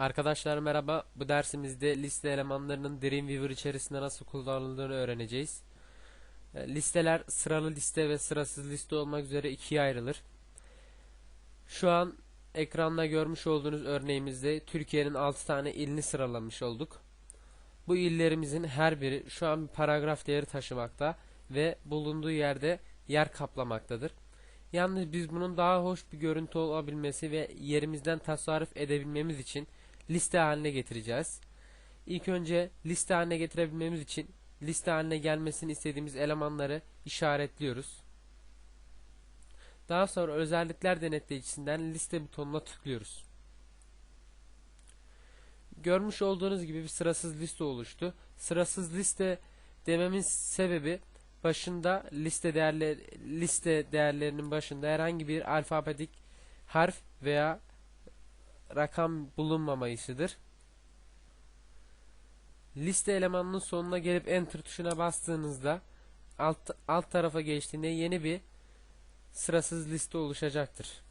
Arkadaşlar merhaba. Bu dersimizde liste elemanlarının Dreamweaver içerisinde nasıl kullanıldığını öğreneceğiz. E, Listeler sıralı liste ve sırasız liste olmak üzere ikiye ayrılır. Şu an ekranda görmüş olduğunuz örneğimizde Türkiye'nin 6 tane ilini sıralamış olduk. Bu illerimizin her biri şu an bir paragraf değeri taşımakta ve bulunduğu yerde yer kaplamaktadır. Yalnız biz bunun daha hoş bir görüntü olabilmesi ve yerimizden tasarruf edebilmemiz için liste haline getireceğiz. İlk önce liste haline getirebilmemiz için liste haline gelmesini istediğimiz elemanları işaretliyoruz. Daha sonra özellikler denetleyicisinden liste butonuna tıklıyoruz. Görmüş olduğunuz gibi bir sırasız liste oluştu. Sırasız liste dememin sebebi başında liste değerler liste değerlerinin başında herhangi bir alfabetik harf veya rakam bulunmamayışıdır. Liste elemanının sonuna gelip enter tuşuna bastığınızda alt, alt tarafa geçtiğinde yeni bir sırasız liste oluşacaktır.